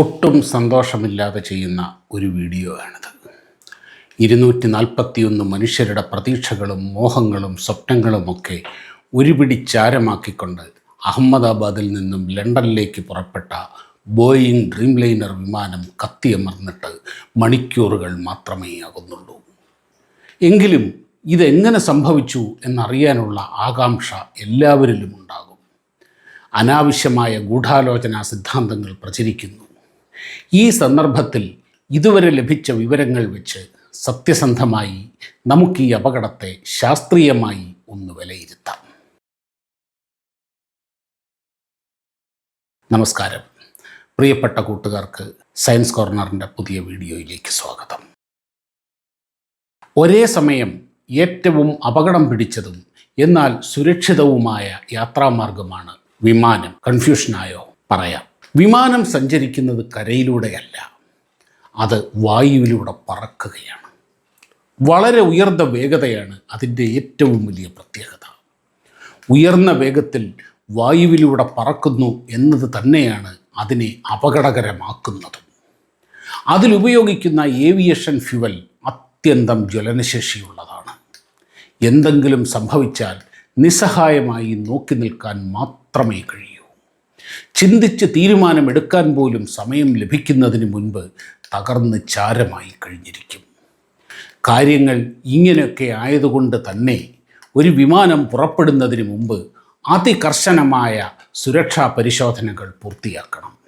ഒട്ടും സന്തോഷമില്ലാതെ ചെയ്യുന്ന ഒരു വീഡിയോ ആണിത് ഇരുന്നൂറ്റി നാൽപ്പത്തിയൊന്ന് മനുഷ്യരുടെ പ്രതീക്ഷകളും മോഹങ്ങളും സ്വപ്നങ്ങളുമൊക്കെ ഒരുപിടി ചാരമാക്കിക്കൊണ്ട് അഹമ്മദാബാദിൽ നിന്നും ലണ്ടനിലേക്ക് പുറപ്പെട്ട ബോയിങ് ഡ്രീം ലൈനർ വിമാനം കത്തിയമർന്നിട്ട് മണിക്കൂറുകൾ മാത്രമേ ആകുന്നുള്ളൂ. എങ്കിലും ഇതെങ്ങനെ സംഭവിച്ചു എന്നറിയാനുള്ള ആകാംക്ഷ എല്ലാവരിലും ഉണ്ടാകും അനാവശ്യമായ ഗൂഢാലോചനാ സിദ്ധാന്തങ്ങൾ പ്രചരിക്കുന്നു. ഈ സന്ദർഭത്തിൽ ഇതുവരെ ലഭിച്ച വിവരങ്ങൾ വെച്ച് സത്യസന്ധമായി നമുക്ക് ഈ അപകടത്തെ ശാസ്ത്രീയമായി ഒന്ന് വിലയിരുത്താം. നമസ്കാരം. പ്രിയപ്പെട്ട കൂട്ടുകാർക്ക് സയൻസ് കോർണറിന്റെ പുതിയ വീഡിയോയിലേക്ക് സ്വാഗതം. ഒരേ സമയം ഏറ്റവും അപകടം പിടിച്ചതും എന്നാൽ സുരക്ഷിതവുമായ യാത്രാമാർഗമാണ് വിമാനം. കൺഫ്യൂഷനായോ? പറയാം. വിമാനം സഞ്ചരിക്കുന്നത് കരയിലൂടെയല്ല അത് വായുവിലൂടെ പറക്കുകയാണ്. വളരെ ഉയർന്ന വേഗതയാണ് അതിന്റെ ഏറ്റവും വലിയ പ്രത്യേകത. ഉയർന്ന വേഗത്തിൽ വായുവിലൂടെ പറക്കുന്നു എന്നത് തന്നെയാണ് അതിനെ അപകടകരമാക്കുന്നതും. അതിലുപയോഗിക്കുന്ന ഏവിയേഷൻ ഫ്യുവൽ അത്യന്തം ജ്വലനശേഷിയുള്ളതാണ്. എന്തെങ്കിലും സംഭവിച്ചാൽ നിസ്സഹായമായി നോക്കി നിൽക്കാൻ മാത്രമേ കഴിയൂ. ചിന്തിച്ച് തീരുമാനമെടുക്കാൻ പോലും സമയം ലഭിക്കുന്നതിന് മുൻപ് തകർന്ന് ചാരമായി കഴിഞ്ഞിരിക്കും. കാര്യങ്ങൾ ഇങ്ങനെയൊക്കെ ആയതുകൊണ്ട് തന്നെ ഒരു വിമാനം പുറപ്പെടുന്നതിന് മുമ്പ് അതികർശനമായ സുരക്ഷാ പരിശോധനകൾ പൂർത്തിയാക്കണം.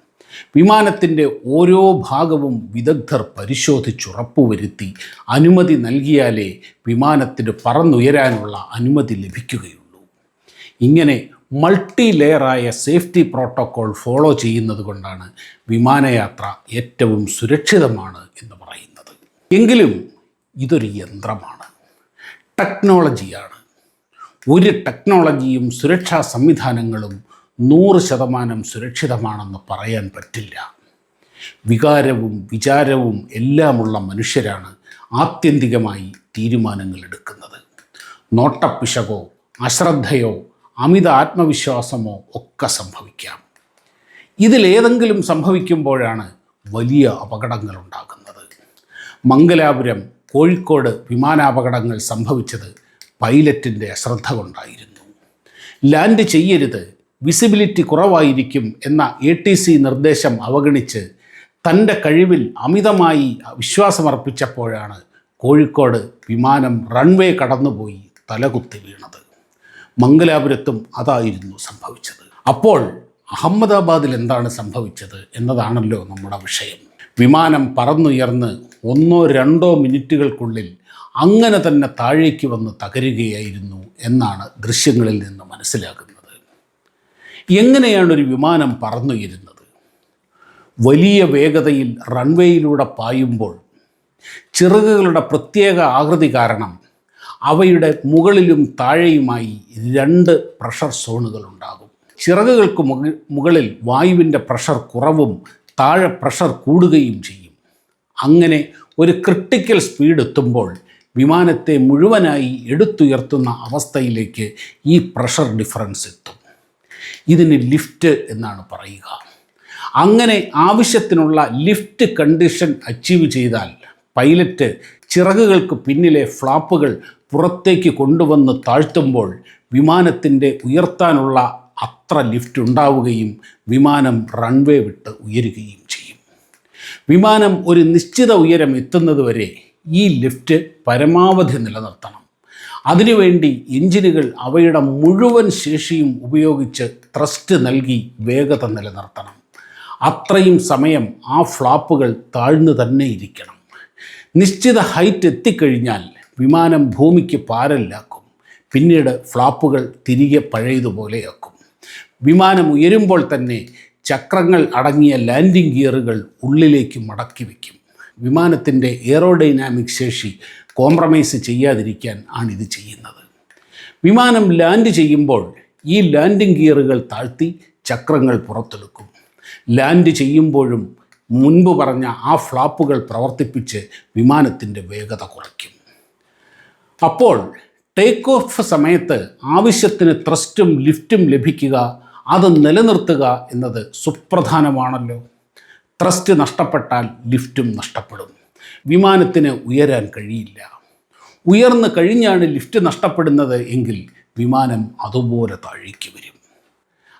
വിമാനത്തിന്റെ ഓരോ ഭാഗവും വിദഗ്ധർ പരിശോധിച്ചുറപ്പുവരുത്തി അനുമതി നൽകിയാലേ വിമാനത്തിന് പറന്നുയരാനുള്ള അനുമതി ലഭിക്കുകയുള്ളൂ. ഇങ്ങനെ മൾട്ടി ലെയറായ സേഫ്റ്റി പ്രോട്ടോക്കോൾ ഫോളോ ചെയ്യുന്നത് കൊണ്ടാണ് വിമാനയാത്ര ഏറ്റവും സുരക്ഷിതമാണ് എന്ന് പറയുന്നത്. എങ്കിലും ഇതൊരു യന്ത്രമാണ്. ടെക്നോളജിയാണ് ഒരു ടെക്നോളജിയും സുരക്ഷാ സംവിധാനങ്ങളും നൂറ് ശതമാനം സുരക്ഷിതമാണെന്ന് പറയാൻ പറ്റില്ല. വികാരവും വിചാരവും എല്ലാമുള്ള മനുഷ്യരാണ് ആത്യന്തികമായി തീരുമാനങ്ങൾ എടുക്കുന്നത്. നോട്ടപ്പിശകോ അശ്രദ്ധയോ അമിത ആത്മവിശ്വാസമോ ഒക്കെ സംഭവിക്കാം. ഇതിലേതെങ്കിലും സംഭവിക്കുമ്പോഴാണ് വലിയ അപകടങ്ങൾ ഉണ്ടാകുന്നത്. മംഗലാപുരം കോഴിക്കോട് വിമാനാപകടങ്ങൾ സംഭവിച്ചത് പൈലറ്റിന്റെ അശ്രദ്ധ കൊണ്ടായിരുന്നു. ലാൻഡ് ചെയ്യരുത് വിസിബിലിറ്റി കുറവായിരിക്കും എന്ന എ ടി സി നിർദ്ദേശം അവഗണിച്ച് തന്റെ കഴിവിൽ അമിതമായി വിശ്വാസമർപ്പിച്ചപ്പോഴാണ് കോഴിക്കോട് വിമാനം റൺവേ കടന്നുപോയി തലകുത്തി വീണത്. മംഗലാപുരത്തും അതായിരുന്നു സംഭവിച്ചത്. അപ്പോൾ അഹമ്മദാബാദിൽ എന്താണ് സംഭവിച്ചത് എന്നതാണല്ലോ നമ്മുടെ വിഷയം. വിമാനം പറന്നുയർന്ന് ഒന്നോ രണ്ടോ മിനിറ്റുകൾക്കുള്ളിൽ അങ്ങനെ തന്നെ താഴേക്ക് വന്ന് തകരുകയായിരുന്നു എന്നാണ് ദൃശ്യങ്ങളിൽ നിന്ന് മനസ്സിലാക്കുന്നത് എങ്ങനെയാണ് ഒരു വിമാനം പറന്നുയരുന്നത്? വലിയ വേഗതയിൽ റൺവേയിലൂടെ പായുമ്പോൾ ചിറകുകളുടെ പ്രത്യേക ആകൃതി കാരണം അവയുടെ മുകളിലും താഴെയുമായി രണ്ട് പ്രഷർ സോണുകൾ ഉണ്ടാകും. ചിറകുകൾക്ക് മുകളിൽ വായുവിന്റെ പ്രഷർ കുറവും താഴെ പ്രഷർ കൂടുകയും ചെയ്യും. അങ്ങനെ ഒരു ക്രിട്ടിക്കൽ സ്പീഡ് എത്തുമ്പോൾ വിമാനത്തെ മുഴുവനായി എടുത്തുയർത്തുന്ന അവസ്ഥയിലേക്ക് ഈ പ്രഷർ ഡിഫറൻസ് എത്തും. ഇതിന് ലിഫ്റ്റ് എന്നാണ് പറയുക. അങ്ങനെ ആവശ്യത്തിനുള്ള ലിഫ്റ്റ് കണ്ടീഷൻ അച്ചീവ് ചെയ്താൽ പൈലറ്റ് ചിറകുകൾക്ക് പിന്നിലെ ഫ്ലാപ്പുകൾ പുറത്തേക്ക് കൊണ്ടുവന്ന് താഴ്ത്തുമ്പോൾ വിമാനത്തിന്റെ ഉയർത്താനുള്ള അത്ര ലിഫ്റ്റ് ഉണ്ടാവുകയും വിമാനം റൺവേ വിട്ട് ഉയരുകയും ചെയ്യും. വിമാനം ഒരു നിശ്ചിത ഉയരം എത്തുന്നതുവരെ ഈ ലിഫ്റ്റ് പരമാവധി നിലനിർത്തണം. അതിനുവേണ്ടി എഞ്ചിനുകൾ അവയുടെ മുഴുവൻ ശേഷിയും ഉപയോഗിച്ച് ത്രസ്റ്റ് നൽകി വേഗത നിലനിർത്തണം. അത്രയും സമയം ആ ഫ്ലാപ്പുകൾ താഴ്ന്നു തന്നെ ഇരിക്കണം. നിശ്ചിത ഹൈറ്റ് എത്തിക്കഴിഞ്ഞാൽ വിമാനം ഭൂമിക്ക് പാരല്ലാക്കും. പിന്നീട് ഫ്ലാപ്പുകൾ തിരികെ പഴയതുപോലെയാക്കും. വിമാനം ഉയരുമ്പോൾ തന്നെ ചക്രങ്ങൾ അടങ്ങിയ ലാൻഡിംഗ് ഗിയറുകൾ ഉള്ളിലേക്ക് മടക്കി വയ്ക്കും. വിമാനത്തിന്റെ എയറോഡൈനാമിക് ശേഷി കോംപ്രമൈസ് ചെയ്യാതിരിക്കാൻ ആണിത് ചെയ്യുന്നത്. വിമാനം ലാൻഡ് ചെയ്യുമ്പോൾ ഈ ലാൻഡിംഗ് ഗിയറുകൾ താഴ്ത്തി ചക്രങ്ങൾ പുറത്തെടുക്കും. ലാൻഡ് ചെയ്യുമ്പോഴും മുൻപ് പറഞ്ഞ ആ ഫ്ലാപ്പുകൾ പ്രവർത്തിപ്പിച്ച് വിമാനത്തിന്റെ വേഗത കുറയ്ക്കും. അപ്പോൾ ടേക്ക് ഓഫ് സമയത്ത് ആവശ്യത്തിന് ത്രസ്റ്റും ലിഫ്റ്റും ലഭിക്കുക അത് നിലനിർത്തുക എന്നത് സുപ്രധാനമാണല്ലോ. ത്രസ്റ്റ് നഷ്ടപ്പെട്ടാൽ ലിഫ്റ്റും നഷ്ടപ്പെടും. വിമാനത്തിന് ഉയരാൻ കഴിയില്ല. ഉയർന്നു കഴിഞ്ഞാണ് ലിഫ്റ്റ് നഷ്ടപ്പെടുന്നത് എങ്കിൽ വിമാനം അതുപോലെ താഴേക്ക് വരും.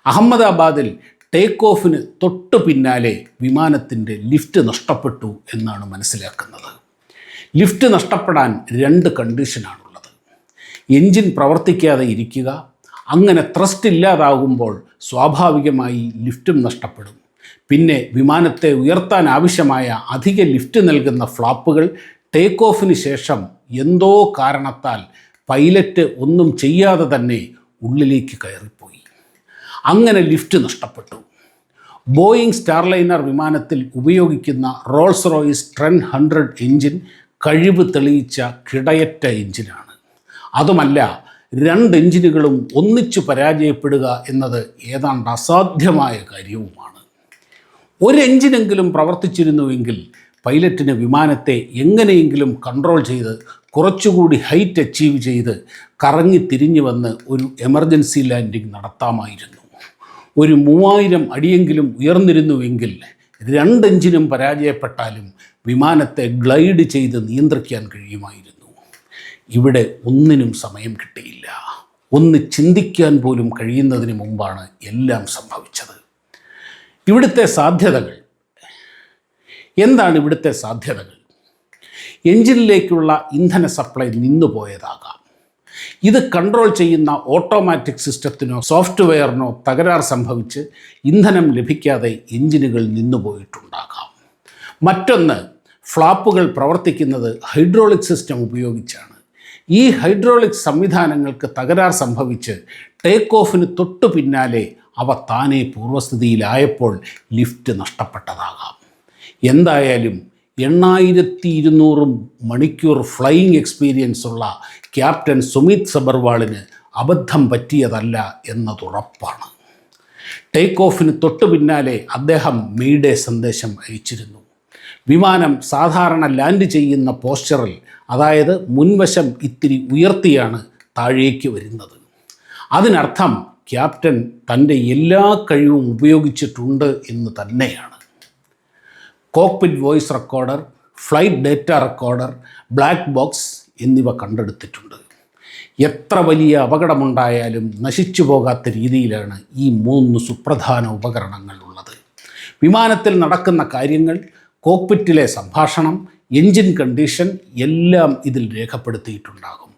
അഹമ്മദാബാദിൽ ടേക്ക് ഓഫിന് തൊട്ടു പിന്നാലെ വിമാനത്തിന്റെ ലിഫ്റ്റ് നഷ്ടപ്പെട്ടു എന്നാണ് മനസ്സിലാക്കുന്നത്. ലിഫ്റ്റ് നഷ്ടപ്പെടാൻ രണ്ട് കണ്ടീഷനാണുള്ളത്. എൻജിൻ പ്രവർത്തിക്കാതെ ഇരിക്കുക അങ്ങനെ ത്രസ്റ്റ് ഇല്ലാതാകുമ്പോൾ സ്വാഭാവികമായി ലിഫ്റ്റും നഷ്ടപ്പെടും. പിന്നെ വിമാനത്തെ ഉയർത്താൻ ആവശ്യമായ അധിക ലിഫ്റ്റ് നൽകുന്ന ഫ്ലാപ്പുകൾ ടേക്ക് ഓഫിന് ശേഷം എന്തോ കാരണത്താൽ പൈലറ്റ് ഒന്നും ചെയ്യാതെ തന്നെ ഉള്ളിലേക്ക് കയറിപ്പോയി. അങ്ങനെ ലിഫ്റ്റ് നഷ്ടപ്പെട്ടു. ബോയിങ് സ്റ്റാർലൈനർ വിമാനത്തിൽ ഉപയോഗിക്കുന്ന Rolls Royce Trent hundred engine കഴിവ് തെളിയിച്ച കിടയറ്റ എഞ്ചിനാണ്. അതുമല്ല രണ്ട് എഞ്ചിനുകളും ഒന്നിച്ചു പരാജയപ്പെടുക എന്നത് ഏതാണ്ട് അസാധ്യമായ കാര്യവുമാണ്. ഒരു എഞ്ചിനെങ്കിലും പ്രവർത്തിച്ചിരുന്നുവെങ്കിൽ പൈലറ്റിന് വിമാനത്തെ എങ്ങനെയെങ്കിലും കൺട്രോൾ ചെയ്ത് കുറച്ചുകൂടി ഹൈറ്റ് അച്ചീവ് ചെയ്ത് കറങ്ങി തിരിഞ്ഞു വന്ന് ഒരു എമർജൻസി ലാൻഡിംഗ് നടത്താമായിരുന്നു. ഒരു മൂവായിരം അടിയെങ്കിലും ഉയർന്നിരുന്നുവെങ്കിൽ രണ്ട് എഞ്ചിനും പരാജയപ്പെട്ടാലും വിമാനത്തെ ഗ്ലൈഡ് ചെയ്ത് നിയന്ത്രിക്കാൻ കഴിയുമായിരുന്നു. ഇവിടെ ഒന്നിനും സമയം കിട്ടിയില്ല. ഒന്ന് ചിന്തിക്കാൻ പോലും കഴിയുന്നതിന് മുമ്പാണ് എല്ലാം സംഭവിച്ചത്. ഇവിടുത്തെ സാധ്യതകൾ. എന്താണ് ഇവിടുത്തെ സാധ്യതകൾ? എഞ്ചിനിലേക്കുള്ള ഇന്ധന സപ്ലൈ നിന്നുപോയതാകാം. ഇത് കൺട്രോൾ ചെയ്യുന്ന ഓട്ടോമാറ്റിക് സിസ്റ്റത്തിനോ സോഫ്റ്റ്വെയറിനോ തകരാർ സംഭവിച്ച് ഇന്ധനം ലഭിക്കാതെ എഞ്ചിനുകൾ നിന്നുപോയിട്ടുണ്ടാകാം. മറ്റൊന്ന് ഫ്ലാപ്പുകൾ പ്രവർത്തിക്കുന്നത് ഹൈഡ്രോളിക് സിസ്റ്റം ഉപയോഗിച്ചാണ്. ഈ ഹൈഡ്രോളിക് സംവിധാനങ്ങൾക്ക് തകരാർ സംഭവിച്ച് ടേക്ക് ഓഫിന് തൊട്ടു പിന്നാലെ അവ താനെ പൂർവസ്ഥിതിയിലായപ്പോൾ ലിഫ്റ്റ് നഷ്ടപ്പെട്ടതാകാം. എന്തായാലും എണ്ണായിരത്തി ഇരുന്നൂറ് മണിക്കൂർ ഫ്ലൈയിങ് എക്സ്പീരിയൻസ് ഉള്ള ക്യാപ്റ്റൻ സുമിത് സബർവാളിന് അബദ്ധം പറ്റിയതല്ല എന്നതുറപ്പാണ്. ടേക്ക് ഓഫിന് തൊട്ടു പിന്നാലെ അദ്ദേഹം മെയ്ഡേ സന്ദേശം അയച്ചിരുന്നു. വിമാനം സാധാരണ ലാൻഡ് ചെയ്യുന്ന പോസ്റ്ററിൽ അതായത് മുൻവശം ഇത്തിരി ഉയർത്തിയാണ് താഴേക്ക് വരുന്നത്. അതിനർത്ഥം ക്യാപ്റ്റൻ തന്റെ എല്ലാ കഴിവും ഉപയോഗിച്ചിട്ടുണ്ട് എന്ന് തന്നെയാണ്. Cockpit voice recorder flight data recorder black box എന്നിവ കണ്ടെടുത്തിട്ടുണ്ട്. എത്ര വലിയ അപകടമുണ്ടായാലും നശിച്ചു പോകാത്ത രീതിയിലാണ് ഈ മൂന്ന് സുപ്രധാന ഉപകരണങ്ങൾ ഉള്ളത്. വിമാനത്തിൽ നടക്കുന്ന കാര്യങ്ങൾ കോക്പിറ്റിലെ സംഭാഷണം എൻജിൻ കണ്ടീഷൻ എല്ലാം ഇതിൽ രേഖപ്പെടുത്തിയിട്ടുണ്ടാകും.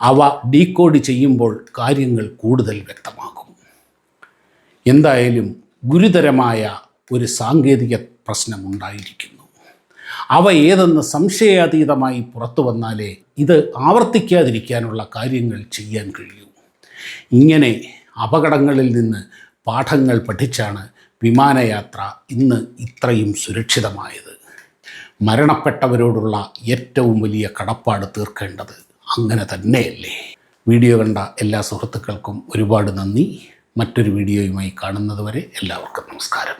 അവ ഡീകോഡ് ചെയ്യുമ്പോൾ കാര്യങ്ങൾ കൂടുതൽ വ്യക്തമാകും. എന്തായാലും ഗുരുതരമായ ഒരു സാങ്കേതിക പ്രശ്നമുണ്ടായിരിക്കുന്നു. അവ ഏതെന്ന് സംശയാതീതമായി പുറത്തു വന്നാലേ ഇത് ആവർത്തിക്കാതിരിക്കാനുള്ള കാര്യങ്ങൾ ചെയ്യാൻ കഴിയൂ. ഇങ്ങനെ അപകടങ്ങളിൽ നിന്ന് പാഠങ്ങൾ പഠിച്ചാണ് വിമാനയാത്ര ഇന്ന് ഇത്രയും സുരക്ഷിതമായത്. മരണപ്പെട്ടവരോടുള്ള ഏറ്റവും വലിയ കടപ്പാട് തീർക്കേണ്ടത് അങ്ങനെ തന്നെയല്ലേ? വീഡിയോ കണ്ട എല്ലാ സുഹൃത്തുക്കൾക്കും ഒരുപാട് നന്ദി. മറ്റൊരു വീഡിയോയുമായി കാണുന്നതുവരെ എല്ലാവർക്കും നമസ്കാരം.